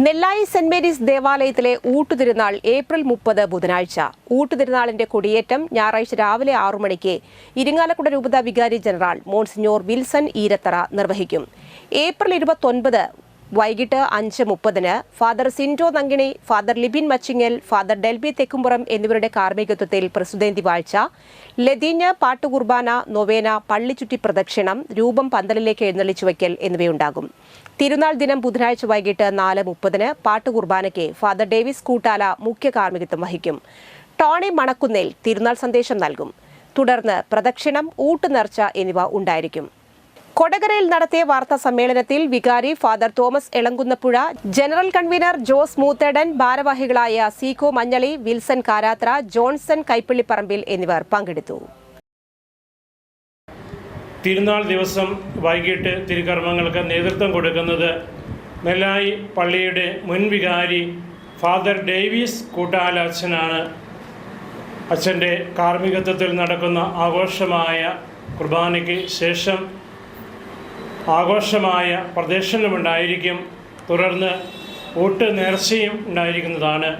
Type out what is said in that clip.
നെല്ലായി saint Mary's ദേവാലയത്തിലെ ഊട്ടുതിരുനാൾ April മുപ്പത് ബുധനാഴ്ച. ഊട്ടുതിരുനാളിന്റെ കൊടിയേറ്റം ഞായറാഴ്ച രാവിലെ ആറു മണിക്ക് ഇരിങ്ങാലക്കുട രൂപത വികാരി ജനറൽ മോൺസിഞ്ഞോർ വിൽസൺ ഈരത്തറ നിർവഹിക്കും. ഏപ്രിൽ ഇരുപത്തൊൻപത് വൈകിട്ട് അഞ്ച് മുപ്പതിന് father Sindo Nankini father Libin Machingal father Delby Thekkumpuram എന്നിവരുടെ കാർമ്മികത്വത്തിൽ പ്രസുദേന്തി വാഴ്ച. ലതീഞ്ഞ് പാട്ടുകുർബാന നൊവേന പള്ളിച്ചുറ്റി പ്രദക്ഷിണം രൂപം പന്തലിലേക്ക് എഴുന്നള്ളിച്ചു വയ്ക്കൽ എന്നിവയുണ്ടാകും. തിരുനാൾ ദിനം ബുധനാഴ്ച വൈകിട്ട് നാല് മുപ്പതിന് പാട്ടുകുർബാനയ്ക്ക് ഫാദർ ഡേവിസ് കൂട്ടാല മുഖ്യ കാർമ്മികത്വം വഹിക്കും. ടോണി മണക്കുന്നേൽ തിരുനാൾ സന്ദേശം നൽകും. തുടർന്ന് പ്രദക്ഷിണം ഊട്ടുനേർച്ച എന്നിവ ഉണ്ടായിരിക്കും. കൊടകരയിൽ നടത്തിയ വാർത്താ സമ്മേളനത്തിൽ വികാരി father Thomas Elankunnappuzha general convener Jose Moothedan ഭാരവാഹികളായ സീക്കോ മഞ്ഞളി വിൽസൺ കാരാത്ര ജോൺസൺ കൈപ്പള്ളിപ്പറമ്പിൽ എന്നിവർ പങ്കെടുത്തു. തിരുനാൾ ദിവസം വൈകിട്ട് തിരുകർമ്മങ്ങൾക്ക് നേതൃത്വം കൊടുക്കുന്നത് നെല്ലായി പള്ളിയുടെ മുൻ വികാരി ഫാദർ ഡേവിസ് കൂട്ടാല അച്ഛനാണ് അച്ഛന്റെ കാർമ്മികത്വത്തിൽ നടക്കുന്ന ആഘോഷമായ കുർബാനയ്ക്ക് ശേഷം ആഘോഷമായ പ്രദേശങ്ങളുമുണ്ടായിരിക്കും തുടർന്ന് ഊട്ട് നേർച്ചയും ഉണ്ടായിരിക്കുന്നതാണ്